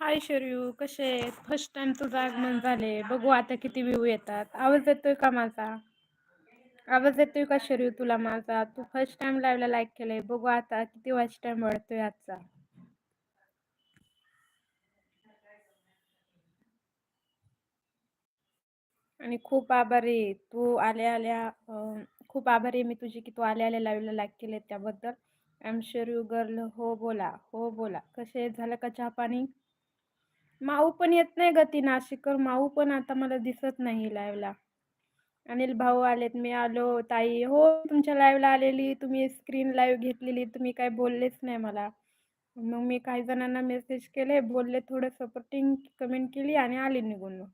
हाय शर्यू कसे आहेत? First time तुझं आगमन झाले बघू आता किती व्ह्यू येतात. आवाज येतोय का माझा? आवाज येतोय का शरीर तुला माझा? तू फर्स्ट टाइम लाईव्हला लाईक केलंय. बघू आता किती वॉच टाइम वाढतोय आजचा. आणि खूप आभारी तू आल्या आल्या खूप आभारी आहे मी तुझी की तू आल्या आल्या लाईव्हला लाईक केले त्याबद्दल. I am sure you girl हो बोला हो बोला. कसे झालं का चहा पाणी? माऊ पण येत नाही ग ती नाशिककर माऊ पण आता मला दिसत नाही लाईव्हला अनिल भाऊ आलेत मी आलो ताई हो तुमच्या लाईव्हला आलेली तुम्ही स्क्रीन लाईव्ह घेतलेली तुम्ही काय बोललेच नाही मला. मग मी काही जणांना मेसेज केले बोलले थोडं सपोर्टिंग कमेंट केली आणि आले निघून मग.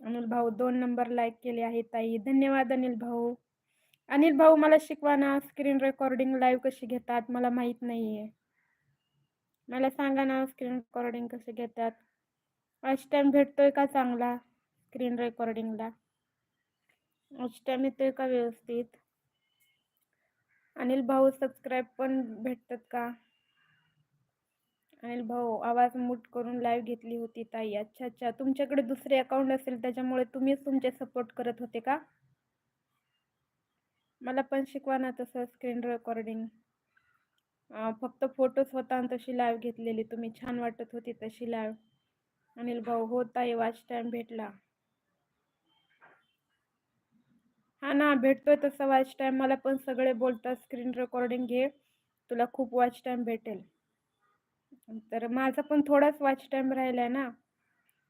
अनिल भाऊ दोन नंबर लाईक केले आहे ताई. धन्यवाद अनिल भाऊ. अनिल भाऊ मला शिकवा ना स्क्रीन रेकॉर्डिंग लाईव्ह कशी घेतात मला माहीत नाही आहे मला सांगा ना स्क्रीन रेकॉर्डिंग कसे घेतात. फर्स्ट टाईम भेटतोय का चांगला स्क्रीन रेकॉर्डिंगला आज येतोय का व्यवस्थित. अनिल भाऊ सबस्क्राईब पण भेटतात का? अनिल भाऊ आवाज मूट करून लाईव्ह घेतली होती ताई. अच्छा अच्छा. तुमच्याकडे दुसरे अकाउंट असेल त्याच्यामुळे तुम्हीच तुमचे सपोर्ट करत होते का? मला पण शिकवा ना तसं स्क्रीन रेकॉर्डिंग फक्त फोटोच होता आणि तशी लाईव्ह घेतलेली. तुम्ही छान वाटत होती तशी लाईव्ह अनिल भाऊ हो ताई वाच टाईम भेटला. हा ना भेटतोय तसा वॉच टाईम मला पण सगळे बोलतात स्क्रीन रेकॉर्डिंग घे. तुला खूप वॉच टाईम भेटेल. तर माझा पण थोडाच वॉच टाईम राहिला आहे ना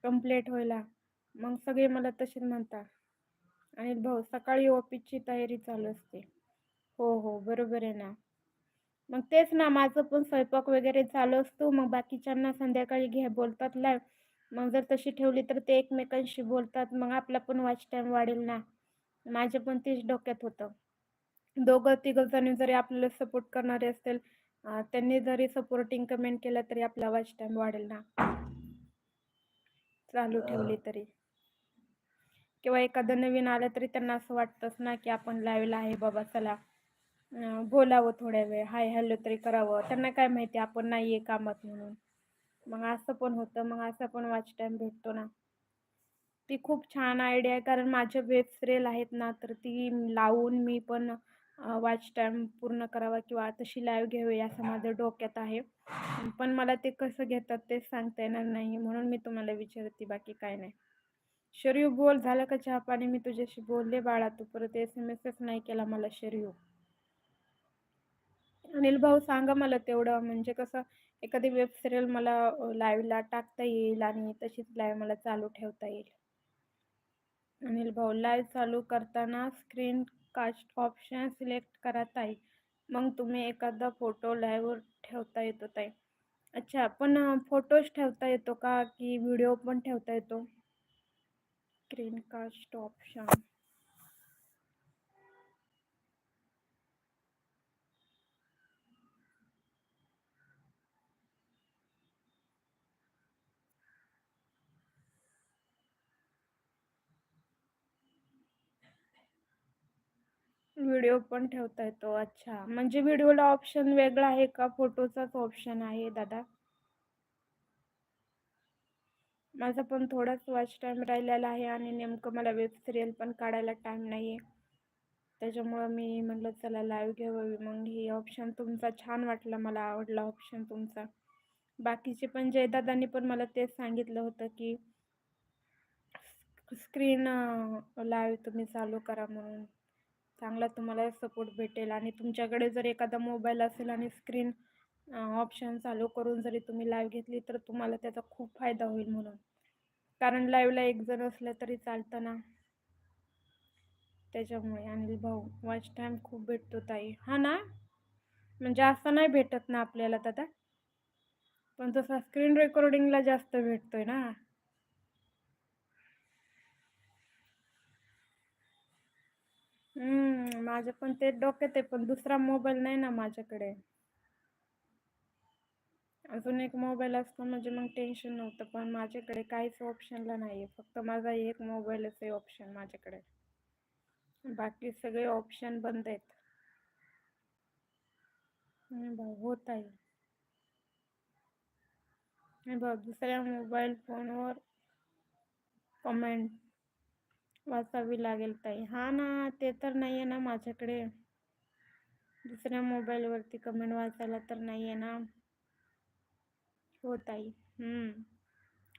कंप्लीट व्हायला. मग सगळे मला तसेच म्हणतात. आणि भाऊ सकाळी ऑफिसची तयारी चालू असते. हो हो बरोबर आहे ना. मग तेच ना माझं पण स्वयंपाक वगैरे चालू असतो. मग बाकीच्यांना संध्याकाळी घ्या बोलतात लाईव्ह मग जर तशी ठेवली तर ते एकमेकांशी बोलतात. मग आपला पण वॉच टाईम वाढेल ना. माझ्या पण तेच डोक्यात होतं. दोघं तिघं जणी जरी आपल्याला सपोर्ट करणारे असतील त्यांनी जरी सपोर्टिंग कमेंट केलं तरी आपला वॉच टाईम वाढेल ना. चालू ठेवली तरी. किंवा एखादं नवीन आलं तरी त्यांना असं वाटतंच ना की आपण लावेला आहे बाबा चला. बोलावं थोड्या वेळ हाय हॅलो तरी करावं. त्यांना काय माहिती आपण नाही आहे कामात म्हणून. मग असं पण होतं मग असं पण वॉच टाईम भेटतो ना. ती खूप छान आयडिया आहे. कारण माझ्या वेब सिरियल आहेत ना तर ती लावून मी पण वॉच टाईम पूर्ण करावा किंवा तशी लाईव्ह घ्यावी असं माझं डोक्यात आहे. पण मला ते कसं घेतात तेच सांगता येणार नाही म्हणून मी तुम्हाला विचारते बाकी काय नाही. शरीव बोल झालं का चहा पाणी? मी तुझ्याशी बोलले बाळा तू परत एस एम एसच नाही केला मला शरीव अनिल भाऊ सांगा मला तेवढं. म्हणजे कसं एखादी वेब सिरियल मला लाईव्हला टाकता येईल आणि तशीच लाईव्ह मला चालू ठेवता येईल. अनिल भाऊ लाईव्ह चालू करताना स्क्रीन कास्ट ऑप्शन सिलेक्ट करा ताई. मग तुम्ही एखादा फोटो लाईव्हवर ठेवता येतो ताई. अच्छा पण फोटोज ठेवता येतो का? की व्हिडिओ पण ठेवता येतो? स्क्रीन कास्ट ऑप्शन व्हिडिओ पण ठेवता येतो. अच्छा. म्हणजे व्हिडिओला ऑप्शन वेगळा आहे का? फोटोचाच ऑप्शन आहे दादा? माझा पण थोडाच वॉच टाईम राहिलेला आहे आणि नेमकं मला वेब सिरियल पण काढायला टाईम नाही आहे त्याच्यामुळं मी म्हटलं चला लाईव्ह घ्यावी. मग हे ऑप्शन तुमचा छान वाटला मला आवडला ऑप्शन तुमचा. बाकीचे पण जयदादांनी पण मला तेच सांगितलं होतं की स्क्रीन लाईव्ह तुम्ही चालू करा म्हणून. चांगला तुम्हाला सपोर्ट भेटेल. आणि तुमच्याकडे जर एखादा मोबाईल असेल आणि स्क्रीन ऑप्शन चालू करून जरी तुम्ही लाईव्ह घेतली तर तुम्हाला त्याचा खूप फायदा होईल म्हणून. कारण लाईव्हला एक जण असलं तरी चालतं ना त्याच्यामुळे अनिल भाऊ वॉच टाईम खूप भेटतो ताई. हा ना? म्हणजे असं नाही भेटत ना आपल्याला दादा पण तसा स्क्रीन रेकॉर्डिंगला जास्त भेटतोय ना? माझं पण ते डोक्यात आहे पण दुसरा मोबाईल नाही ना माझ्याकडे. अजून एक मोबाईल असतो म्हणजे मग टेन्शन नव्हतं पण माझ्याकडे काहीच ऑप्शनला नाही आहे फक्त माझा एक मोबाईलच आहे ऑप्शन माझ्याकडे. बाकी सगळे ऑप्शन बंद आहेत. नाही भाऊ होत आहे. नाही भाऊ दुसऱ्या मोबाईल फोनवर कमेंट वाचावी लागेल ताई. हा ना ते तर नाही आहे ना माझ्याकडे. दुसऱ्या मोबाईलवरती कमेंट वाचायला तर नाही आहे ना. हो ताई.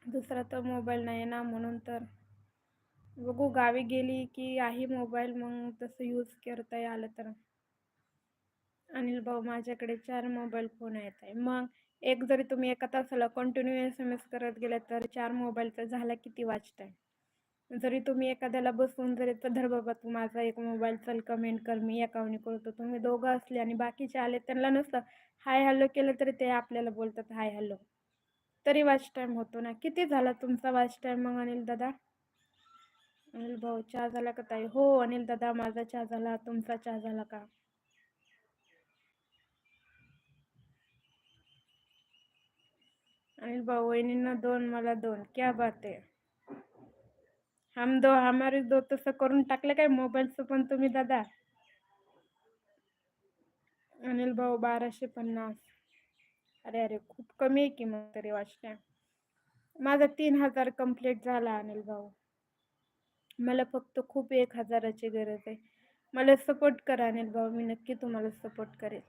दुसरा तर मोबाईल नाही आहे ना म्हणून तर. बघू गावी गेली की आहे मोबाईल मग तसं यूज करता आलं तर. अनिल भाऊ माझ्याकडे चार मोबाईल फोन आहेत आहे मग एक जरी तुम्ही एका तासाला कंटिन्यू एस एम एस करत गेला तर चार मोबाईलचा झाला किती वाचताय जरी तुम्ही एखाद्याला बसवून जरी धर बाबा तू माझा एक मोबाईल चल कमेंट कर मी अकाउंट करतो. तुम्ही दोघं असले आणि बाकीचे आले त्यांना नसतं. हाय हॅलो केलं तरी ते आपल्याला बोलतात हाय हॅलो तरी वॉच टाईम होतो ना. किती झाला तुमचा वॉच टाईम मग अनिल दादा? अनिल भाऊ चहा झाला का ताई? हो अनिल दादा माझा चहा झाला. तुमचा चहा झाला का? अनिल भाऊ वहिनींना दोन मला दोन. क्या बात आहे. हम दो हमारे दो तसं करून टाकलं काय? मोबाईलचं पण तुम्ही दादा. अनिल भाऊ बाराशे पन्नास. अरे अरे खूप कमी आहे की मग तरी वाचल्या माझा तीन हजार कंप्लीट झाला अनिल भाऊ. मला फक्त खूप एक हजाराची गरज आहे. मला सपोर्ट करा अनिल भाऊ मी नक्की तुम्हाला सपोर्ट करेल.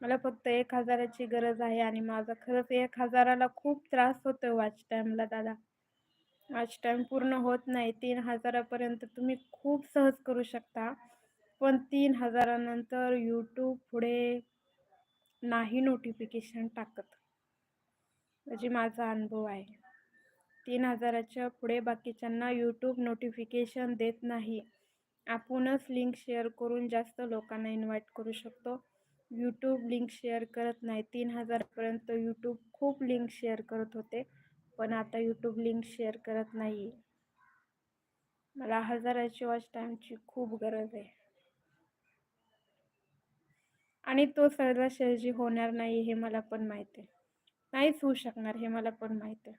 मला फक्त एक हजाराची गरज आहे आणि माझा खरंच एक हजाराला खूप त्रास होतो वॉच टाईमला दादा. आज टाईम पूर्ण होत नाही. तीन हजारापर्यंत तुम्ही खूप सहज करू शकता. पण तीन हजारानंतर यूट्यूब पुढे नाही नोटिफिकेशन टाकत. म्हणजे माझा अनुभव आहे. तीन हजाराच्या पुढे बाकीच्यांना यूट्यूब नोटिफिकेशन देत नाही. आपणच लिंक शेअर करून जास्त लोकांना इन्व्हाइट करू शकतो. यूट्यूब लिंक शेअर करत नाही. तीन हजारपर्यंत यूट्यूब खूप लिंक शेअर करत होते. पण आता यूट्यूब लिंक शेअर करत नाही मला हजाराची वॉच टाईमची खूप गरज आहे. आणि तो सहजासहजी होणार नाही हे मला पण माहीत आहे. नाहीच होऊ शकणार हे मला पण माहीत आहे.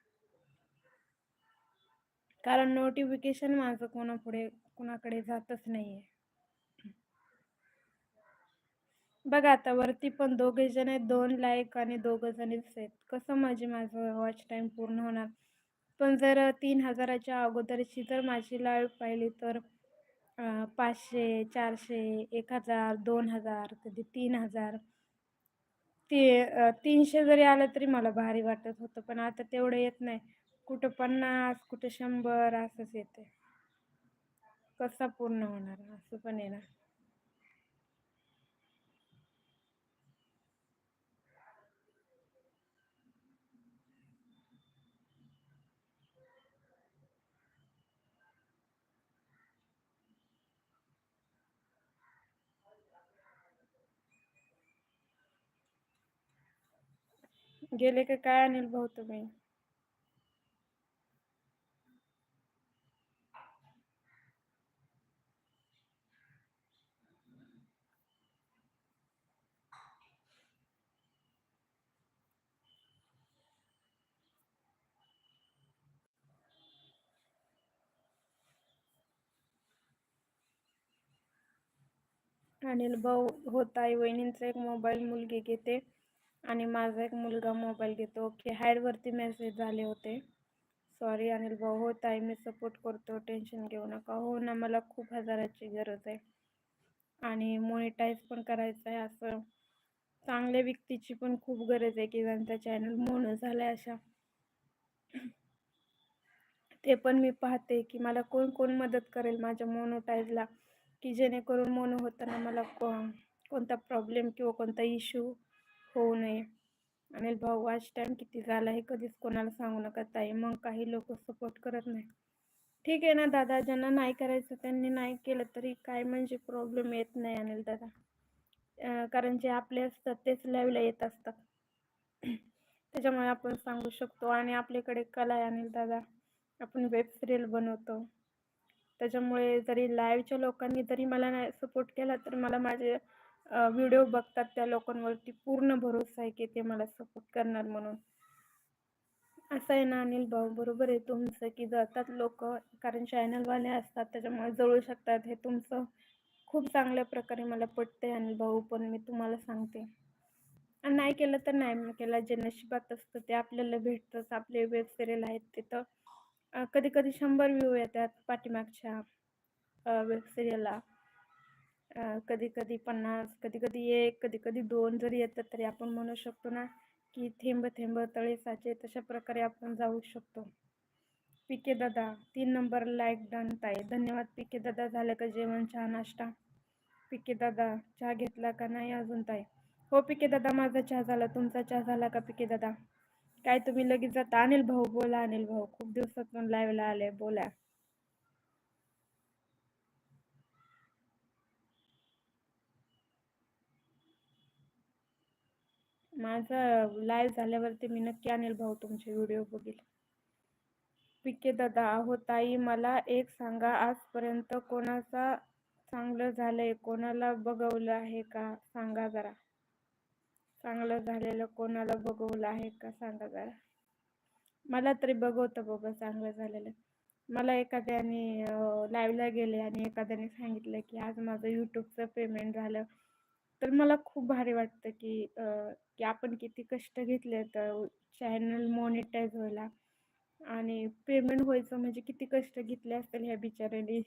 कारण नोटिफिकेशन माझं कोणापुढे कोणाकडे जातच नाही आहे बघा आता वरती पण दोघे जण आहेत दोन लाईक आणि दोघं जणच आहेत. कसं माझी माझं वॉच टाईम पूर्ण होणार? पण जर तीन हजाराच्या अगोदरची जर माझी लाईव्ह पाहिली तर पाचशे चारशे एक हजार दोन हजार कधी तीन हजार. ती तीनशे जरी आलं तरी मला भारी वाटत होतं पण आता तेवढं येत नाही. कुठं पन्नास कुठं शंभर असंच येते कसा पूर्ण होणार? असं पण येणार गेले का काय अनिल भाऊ तुम्ही? अनिल भाऊ होत आई वहिनींचा एक मोबाईल मुलगी घेते. आणि माझा एक मुलगा मोबाईल घेतो. ओके हायरवरती मेसेज झाले होते. सॉरी अनिल भाऊ हो ताई मी सपोर्ट करतो. टेन्शन घेऊ नका. हो ना मला खूप हजाराची गरज आहे. आणि मोनिटाईज पण करायचं आहे असं. चांगल्या व्यक्तीची पण खूप गरज आहे की ज्यांचा चॅनल मोनो झाला आहे अशा. ते पण मी पाहते की मला कोण कोण मदत करेल माझ्या मोनोटाईजला की जेणेकरून मोनो होताना मला को कोणता प्रॉब्लेम किंवा कोणता इश्यू होऊ नये. अनिल भाऊ वाच टाईम किती झाला हे कधीच कोणाला सांगू नका ताई. मग काही लोक सपोर्ट करत नाही ठीक आहे ना दादा ज्यांना नाही करायचं त्यांनी नाही केलं तरी काय म्हणजे प्रॉब्लेम येत नाही अनिल दादा. कारण जे आपले असतात तेच लाईव्हला येत असतात. त्याच्यामुळे आपण सांगू शकतो आणि आपल्याकडे कला आहे अनिल दादा. आपण वेब सिरियल बनवतो. त्याच्यामुळे जरी लाईव्हच्या लोकांनी जरी मला नाही सपोर्ट केला तर मला माझे व्हिडिओ बघतात त्या लोकांवरती पूर्ण भरोसा आहे की ते मला सपोर्ट करणार म्हणून. असं आहे ना अनिल भाऊ बरोबर आहे तुमचं की जातात लोक कारण चॅनलवाले असतात त्याच्यामुळे जळू शकतात. हे तुमचं खूप चांगल्या प्रकारे मला पटते अनिल भाऊ पण मी तुम्हाला सांगते. आणि नाही केलं तर नाही केलं. जे नशिबात असतं ते आपल्याला भेटतंच. आपले वेब सिरियल आहेत तिथं कधी कधी शंभर व्ह्यू येतात पाठीमागच्या वेब सिरियलला कधी कधी पन्नास कधी कधी एक कधी कधी दोन जरी येतात तरी आपण म्हणू शकतो ना की थेंब थेंब तळे साचे तशा प्रकारे आपण जाऊ शकतो. पिके दादा तीन नंबर लाईक डन ताई. धन्यवाद पिके दादा झालं का जेवण चहा नाश्ता? पिके दादा चहा घेतला का नाही अजून ताई? हो पिके दादा माझा चहा झाला. तुमचा चहा झाला का पिके दादा? काय तुम्ही लगेच जाता? अनिल भाऊ बोला अनिल भाऊ. खूप दिवसातून लाईव्हला आले बोला. माझं लाईव्ह झाल्यावरती मी नक्की आणेल भाऊ तुमचे व्हिडिओ बघेल. पिके दादा अहो ताई मला एक सांगा आजपर्यंत कोणाचा चांगलं झालंय? कोणाला बघवलं आहे का? सांगा जरा. चांगलं झालेलं कोणाला बघवलं आहे का? सांगा जरा. मला तरी बघवतं बाबा चांगलं झालेलं. मला एखाद्याने लाईव्हला गेले आणि एखाद्याने सांगितलं की आज माझं यूट्यूबचं पेमेंट झालं. तर मला खूप भारी वाटतं की की आपण किती कष्ट घेतले तर चॅनल मॉनिटाईज व्हायला आणि पेमेंट व्हायचं म्हणजे किती कष्ट घेतले असतील ह्या बिचाऱ्याने.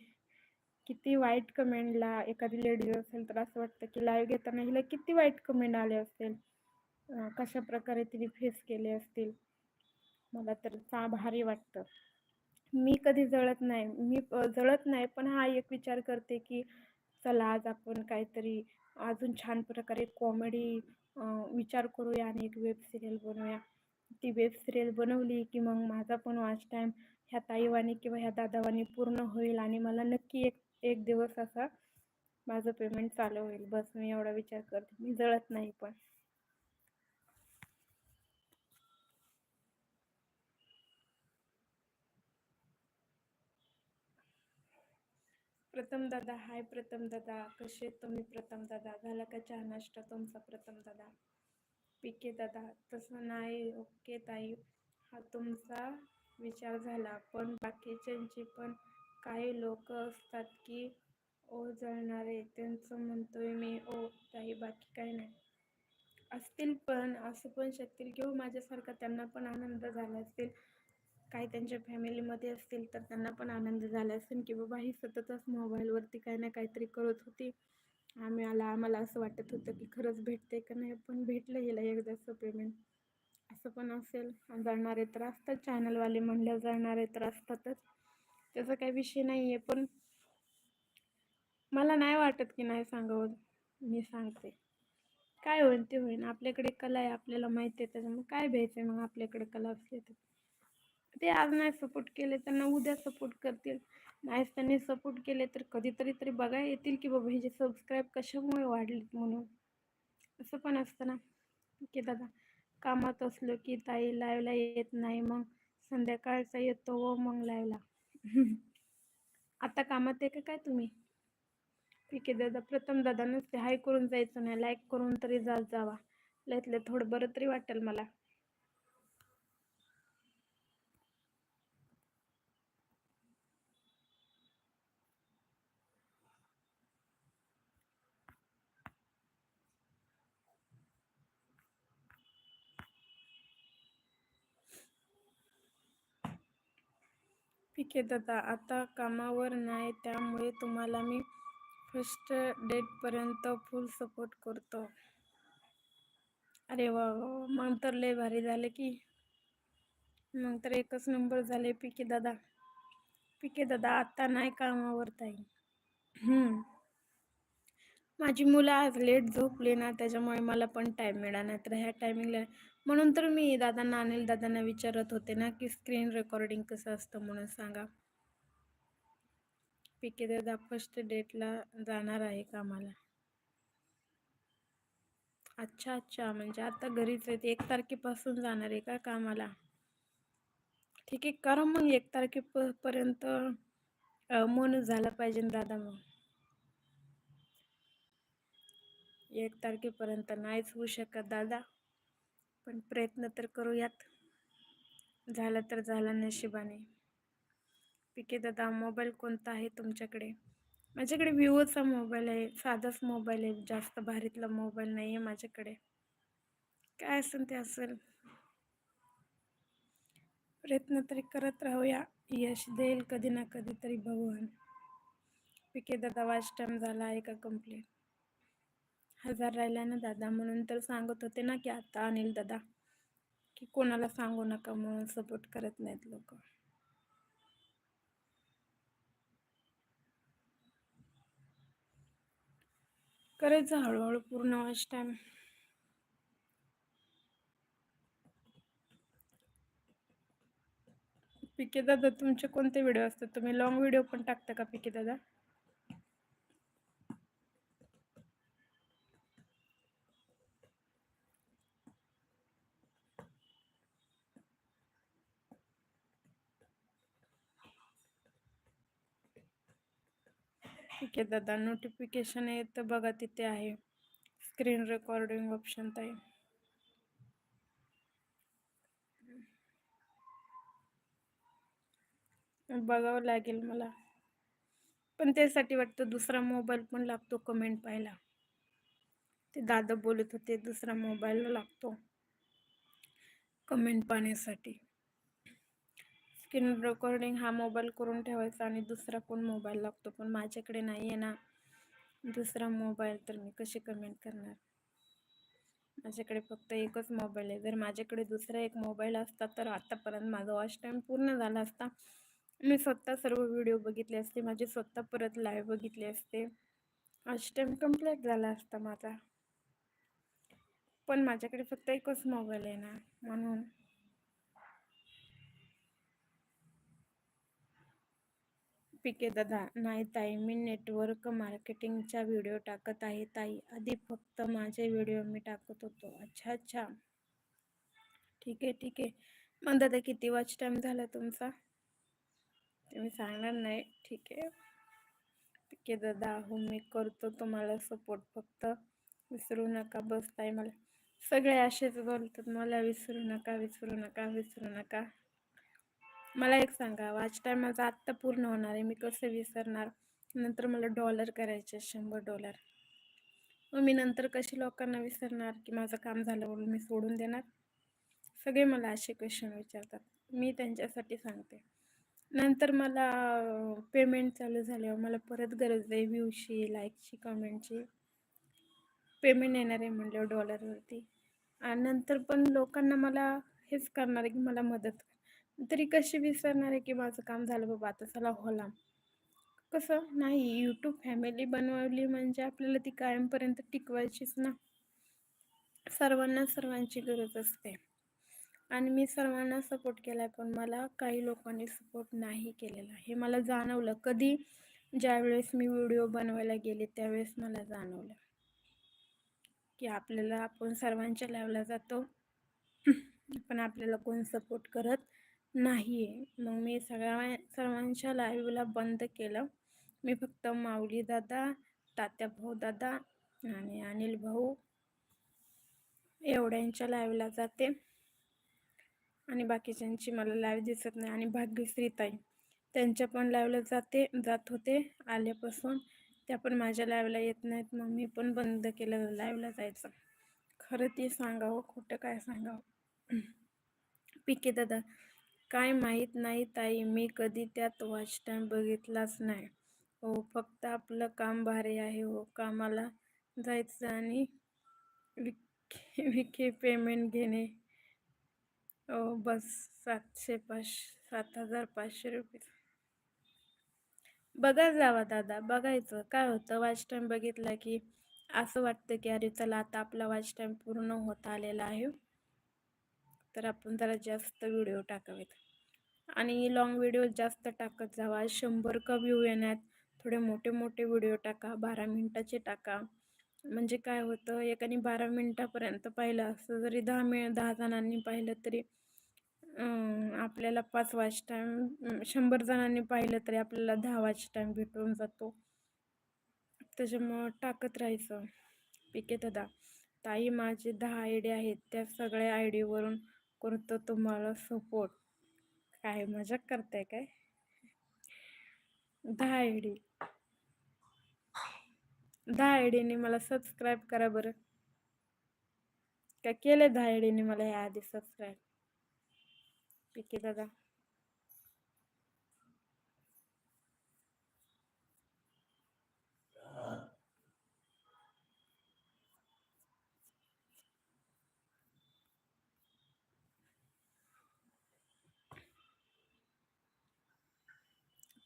किती वाईट कमेंटला एखादी लेडीज असेल तर असं वाटतं की लाईव्ह घेताना हिला किती वाईट कमेंट आले असतील. कशा प्रकारे तिने फेस केले असतील. मला तर चा भारी वाटतं. मी कधी जळत नाही. मी जळत नाही पण हा एक विचार करते की चला आज आपण काहीतरी अजून छान प्रकारे कॉमेडी विचार करूया आणि एक वेब सिरियल बनवूया. ती वेब सिरियल बनवली की मग माझा पण वॉच टाईम ह्या ताईवानी किंवा ह्या दादावानी पूर्ण होईल आणि मला नक्की एक एक दिवस असा माझं पेमेंट चालू होईल. बस मी एवढा विचार करते. मी जळत नाही पण. प्रथम दादा हाय प्रथम दादा कसे तुम्ही प्रथम दादा? झाला का चहा नाश्ता तुमचा प्रथम दादा? पिके दादा तसं नाही ओके ताई. हा तुमचा विचार झाला पण बाकीच्यांची पण काही लोक असतात की ओ जळणारे त्यांचं म्हणतोय मी ओ ताई बाकी काही नाही. असतील पण असं पण शकतील किंवा माझ्यासारखा त्यांना पण आनंद झाला असतील काही त्यांच्या फॅमिलीमध्ये असतील तर त्यांना पण आनंद झाला असेल की बाबा ही सततच मोबाईलवरती काही ना काहीतरी करत होती. आम्ही आला आम्हाला असं वाटत होतं की खरंच भेटते का नाही पण भेटलं हिला एकदाचं पेमेंट असं पण असेल. जाणारे तर असतात. चॅनलवाले म्हणल्यावर जाणारे तर असतातच. त्याचा काही विषय नाही आहे पण मला नाही वाटत की नाही सांगावं. मी सांगते. काय होईल ते होईल आपल्याकडे कला आहे आपल्याला माहिती आहे त्याच्यामुळे काय भ्यायचं आहे मग आपल्याकडे कला असते तर? ते आज नाही सपोर्ट केले त्यांना उद्या सपोर्ट करतील. नाहीच त्यांनी सपोर्ट केले तर कधीतरी तरी बघा येतील की बाबा जे सबस्क्राईब कशामुळे वाढलेत म्हणून. असं पण असतं ना. की दादा कामात असलो की ताई लाईव्हला येत नाही मग संध्याकाळचा येतो व मग लाईव्हला आता कामात आहे का काय तुम्ही? ठीक आहे दादा प्रथम दादा नसते हाय करून जायचं नाही लाईक करून तरी जात जावा. लयतलं थोडं बरं तरी वाटेल मला. ठीक आहे दादा. आता कामावर नाही त्यामुळे तुम्हाला मी फर्स्ट डेटपर्यंत फुल सपोर्ट करतो. अरे वा मग तर लय भारी झाले की. मग तर एकच नंबर झाले पिके दादा. पिके दादा आता नाही कामावर ताई. माझी मुलं आज लेट झोपले ना त्याच्यामुळे मला पण टाईम मिळाला नाही. तर ह्या टायमिंगला म्हणून तर मी दादांना अनिल दादांना विचारत होते ना की स्क्रीन रेकॉर्डिंग कसं असतं म्हणून सांगा. पिके दादा फर्स्ट डेटला जाणार आहे कामाला अच्छा अच्छा म्हणजे आता घरीच आहेत एक तारखेपासून जाणार आहे का कामाला ठीक आहे करा मग एक तारखेपर्यंत मन झाला पाहिजे दादा मग. एक तारखेपर्यंत नाहीच होऊ शकत दादा. पण प्रयत्न तर करूयात. झालं तर झालं नशिबाने. पिके दादा मोबाईल कोणता आहे तुमच्याकडे? माझ्याकडे विवोचा मोबाईल आहे साधाच मोबाईल आहे जास्त भारीतला मोबाईल नाही आहे माझ्याकडे. काय असेल ते असेल. प्रयत्न तरी करत राहूया यश देईल कधी ना कधी तरी भगवान. पिके दादा वाच टाईम झाला आहे का कंप्लीट हजार राहिला ना दादा म्हणून तर सांगत होते ना की आता अनिल दादा की कोणाला सांगू नका म्हणून सपोर्ट करत नाहीत लोक. करायचं हळूहळू पूर्ण वाच टाइम पिके दादा तुमचे कोणते व्हिडिओ असतात? तुम्ही लॉंग व्हिडिओ पण टाकता का पिके दादा? ठीक आहे दादा नोटिफिकेशन येतं बघा तिथे आहे. स्क्रीन रेकॉर्डिंग ऑप्शन ताई बघावं लागेल मला. पण त्यासाठी वाटतं दुसरा मोबाईल पण लागतो कमेंट पाहायला. ते दादा बोलत होते दुसरा मोबाईल लागतो. कमेंट पाहण्यासाठी. स्क्रीन रेकॉर्डिंग हा मोबाईल करून ठेवायचा आणि दुसरा पण मोबाईल लागतो. पण माझ्याकडे नाही आहे ना. दुसरा मोबाईल तर मी कशी कमेंट करणार? माझ्याकडे फक्त एकच मोबाईल आहे. जर माझ्याकडे दुसरा एक मोबाईल असता तर आत्तापर्यंत माझा वॉच टाईम पूर्ण झाला असता. मी स्वतः सर्व व्हिडिओ बघितले असते. माझे स्वतः परत लाईव्ह बघितले असते. वॉच टाईम कंप्लीट झाला असता माझा. पण माझ्याकडे फक्त एकच मोबाईल आहे ना. म्हणून पिके दादा. नाही ताई मी नेटवर्क मार्केटिंगचा व्हिडिओ टाकत आहे ताई. आधी फक्त माझे व्हिडिओ मी टाकत होतो. अच्छा अच्छा. ठीक आहे ठीक आहे. मग दादा किती वॉच टाईम झाला तुमचा? ते मी सांगणार नाही. ठीक आहे. पिके दादा. हो मी करतो तुम्हाला सपोर्ट फक्त विसरू नका बस ताई मला सगळे असेच बोलतात. मला विसरू नका विसरू नका विसरू नका. मला एक सांगा वाच टाईम माझा आत्ता पूर्ण होणार आहे. मी कसं विसरणार? नंतर मला डॉलर करायचे शंभर डॉलर मग मी नंतर कशी लोकांना विसरणार की माझं काम झालं म्हणून मी सोडून देणार? सगळे मला असे क्वेश्चन विचारतात. मी त्यांच्यासाठी सांगते. नंतर मला पेमेंट चालू झाल्यावर मला परत गरज आहे व्ह्यूची लाईकची कमेंटची पेमेंट येणार आहे म्हणल्यावर डॉलरवरती आणि नंतर पण लोकांना मला हेच करणार आहे की मला मदत तरी कशी विसरणार आहे की माझं काम झालं बाबा आता चला होला. कसं? नाही यूट्यूब फॅमिली बनवली म्हणजे आपल्याला ती कायमपर्यंत टिकवायचीच ना. सर्वांना सर्वांची गरज असते. आणि मी सर्वांना सपोर्ट केला आहे पण मला काही लोकांनी सपोर्ट नाही केलेला. हे मला जाणवलं. कधी ज्यावेळेस मी व्हिडिओ बनवायला गेले त्यावेळेस मला जाणवलं. की आपल्याला आपण सर्वांच्या लावला जातो. पण आपल्याला कोण सपोर्ट करत? नाही आहे मग मी सगळ्या सर्वांच्या लाईव्हला बंद केलं. मी फक्त माऊली दादा तात्या भाऊ दादा आणि अनिल भाऊ एवढ्यांच्या लाईव्हला जाते. आणि बाकीच्यांची मला लाईव्ह दिसत नाही आणि भाग्यश्री ताई त्यांच्या पण लाईव्हला जाते जात होते आल्यापासून. त्या पण माझ्या लाईव्हला येत नाहीत मग मी पण बंद केलं लाईव्हला जायचं. खरं ते सांगावं खोटं काय सांगावं? पिके दादा काय माहीत नाही ताई मी कधी त्यात वॉच टाईम बघितलाच नाही. हो फक्त आपलं काम भारी आहे हो. कामाला जायचं आणि विखे विखे पेमेंट घेणे. हो बस सातशे पाच सात हजार पाचशे रुपये. बघा जावा दादा बघायचं. काय होतं वॉच टाईम बघितला की असं वाटतं की अरे चला आता आपला वॉच टाईम पूर्ण होत आलेला आहे. तर आपण जरा जास्त व्हिडिओ टाकावेत. आणि लॉंग व्हिडिओ जास्त टाकत जावा. शंभर का व्ह्यू येण्यात. थोडे मोठे मोठे व्हिडिओ टाका. बारा मिनटाचे टाका. म्हणजे काय होतं एकाने बारा मिनटापर्यंत पाहिलं असतं जरी दहा मि दहा जणांनी पाहिलं तरी आपल्याला पाच वाच टाईम शंभर जणांनी पाहिलं तरी आपल्याला दहा वाच टाईम भेटून जातो. त्याच्यामुळं टाकत राहायचं. पिके दादा ताई माझे दहा आय डी आहेत. त्या सगळ्या आय डीवरून करतो तुम्हाला सपोर्ट काय मजाक करताय काय? दहा आय डी. दहा आयडीने मला सबस्क्राईब करा बरं. काय केलं दहा आयडीने मला या आधी सबस्क्राईब पिके दादा.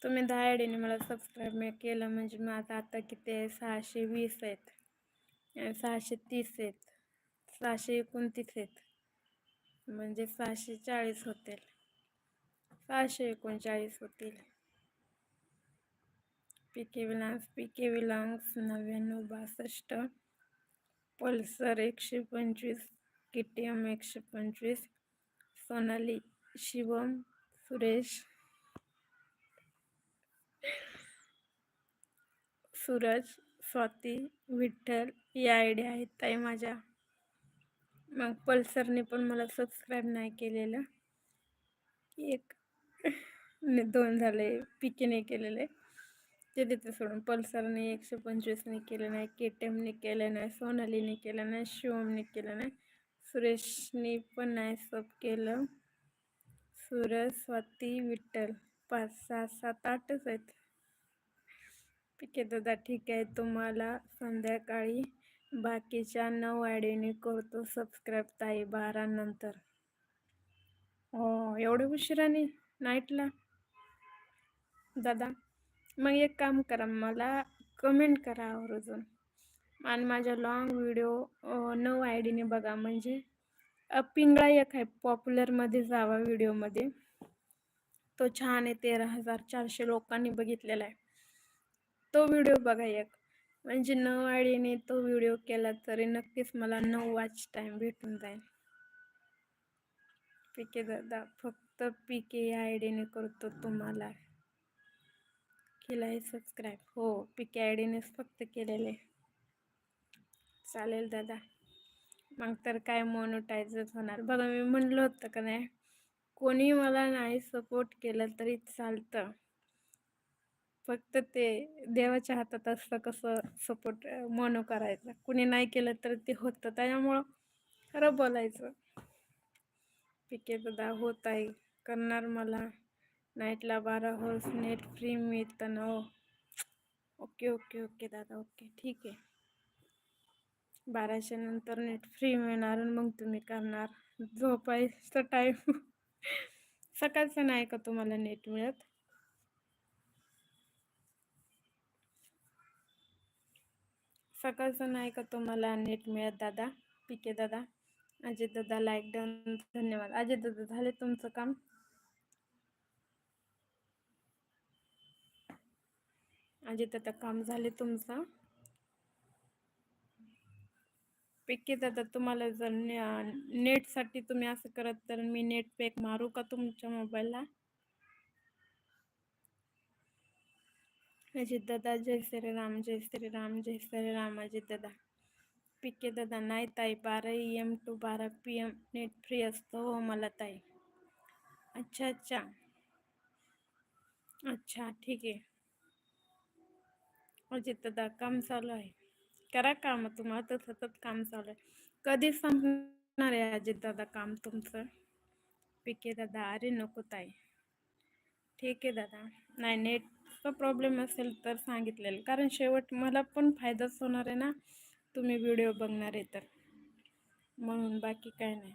तुम्ही दहा आयडीने मला सबस्क्राईब मी केलं म्हणजे माझं आता किती आहे? सहाशे वीस आहेत. आणि सहाशे तीस आहेत. सहाशे एकोणतीस आहेत. म्हणजे सहाशे चाळीस होतील. सहाशे एकोणचाळीस होतील. पी के विलांग्स पी के विलांग्स नव्याण्णव बासष्ट. पल्सर एकशे पंचवीस. के टी एम एकशे पंचवीस. सोनाली शिवम सुरेश सूरज स्वाती विठ्ठल या आयडिया आहेत ताई माझ्या. मग पल्सरने पण मला सबस्क्राईब नाही केलेलं. एक ने दोन झाले पिकेने केलेले. ते देते सोडून. पल्सरने एकशे पंचवीसने केलं नाही के टी एमने केलं नाही सोनालीने केलं नाही शिवमने केलं नाही सुरेशने पण नाही सब केलं. सूरज स्वाती विठ्ठल पाच सहा सात आठच आहेत. ठीक आहे दादा ठीक आहे. तुम्हाला संध्याकाळी बाकीच्या नऊ आयडीने करतो. सबस्क्राईब ताई बारा नंतर. हो एवढे उशिराने नाईटला दादा मग एक काम करा. मला कमेंट करा आवर्जून. आणि माझ्या लॉंग व्हिडिओ नऊ आय डीने बघा. म्हणजे पिंगळा एक आहे पॉप्युलरमध्ये जावा व्हिडिओमध्ये तो छान आहे तेरा हजार चारशे लोकांनी बघितलेला आहे. तो व्हिडिओ बघा एक. म्हणजे नऊ आयडीने तो व्हिडिओ केला तरी नक्कीच मला नऊ वॉच टाईम भेटून जाईल. पीके दादा फक्त पीके या आय डीने करतो तुम्हाला. केला आहे सबस्क्राईब हो पीके आय डीनेच फक्त केलेले. चालेल दादा. मग तर काय मोनोटायझच होणार? बघा मी म्हणलं होतं का नाही कोणी मला नाही सपोर्ट केलं तरी चालतं. फक्त ते देवाच्या हातात असतं कसं सपोर्ट मनो करायचं. कुणी नाही केलं तर ते होतं. त्याच्यामुळं खरं बोलायचं. पिके दादा होत आहे. करणार मला. नाईटला बारा होल्स नेट फ्री मिळतं ना हो. ओके ओके ओके दादा ओके ठीक आहे. बाराशे नंतर नेट फ्री मिळणार मग तुम्ही करणार. झोपायचं टाईम सकाळचं नाही का तुम्हाला नेट मिळत? सकाळचं नाही का तुम्हाला नेट मिळत दादा? पिके दादा? अजित दादा लाईक डन धन्यवाद. अजित दादा झाले तुमचं काम? अजित दादा काम झाले तुमचं? पिके दादा तुम्हाला जर नेटसाठी तुम्ही असं करत तर मी नेट पॅक मारू का तुमच्या मोबाईलला अजित दादा जय श्रीराम जय श्रीराम जय श्रीराम अजित दादा पिके दादा नाही ताई बारा ई एम टू बारा पी एम नेट फ्री असतो हो मला ताई. अच्छा अच्छा. अच्छा ठीक आहे. हो अजित दादा काम चालू आहे. करा काम तुम्हाला तर सतत काम चालू आहे. कधी संपणार आहे अजित दादा काम तुमचं? पिके दादा अरे नको ताई. ठीक आहे दादा. नाही नेट नेटचा प्रॉब्लेम असेल तर सांगितलेलं. कारण शेवट मला पण फायदाच होणार आहे ना तुम्ही व्हिडिओ बघणार आहे तर. म्हणून बाकी काय नाही.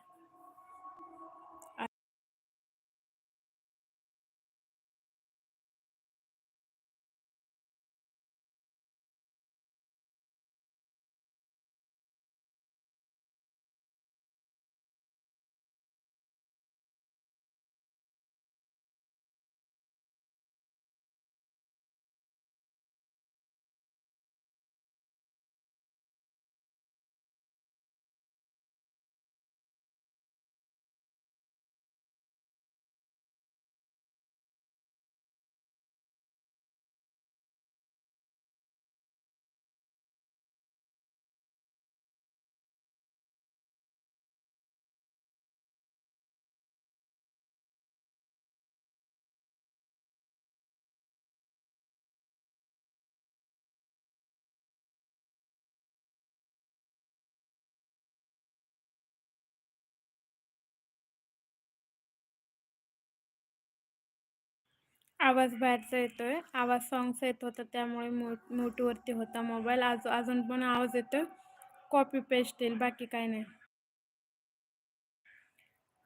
आवाज बाहेरचा येतोय. आवाज सॉंगचा येत होता त्यामुळे म्यूट म्यूटवरती होता मोबाईल आज अजून पण आवाज येतोय. कॉपी पेस्ट येईल बाकी काय नाही.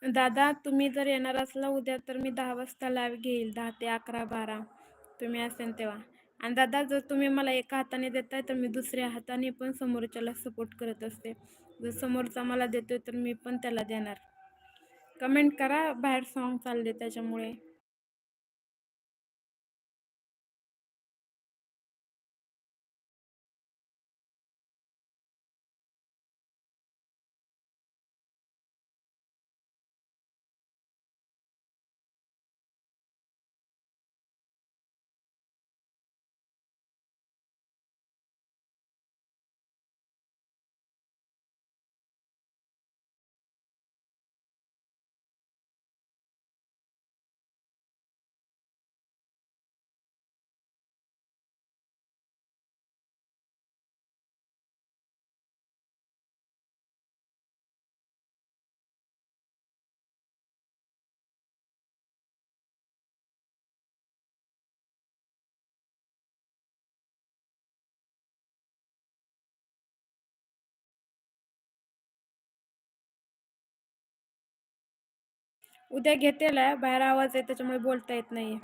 दादा तुम्ही जर येणार असला उद्या तर मी दहा वाजता लाईव्ह घेईल दहा ते अकरा बारा. तुम्ही असेल तेव्हा. आणि दादा जर तुम्ही मला एका हाताने देताय तर मी दुसऱ्या हाताने पण समोरच्याला सपोर्ट करत असते. जर समोरचा मला देतोय तर मी पण त्याला देणार. कमेंट करा बाहेर सॉन्ग चालले त्याच्यामुळे. उद्या घेतेल बाहेर आवाज आहे त्याच्यामुळे बोलता येत नाहीये.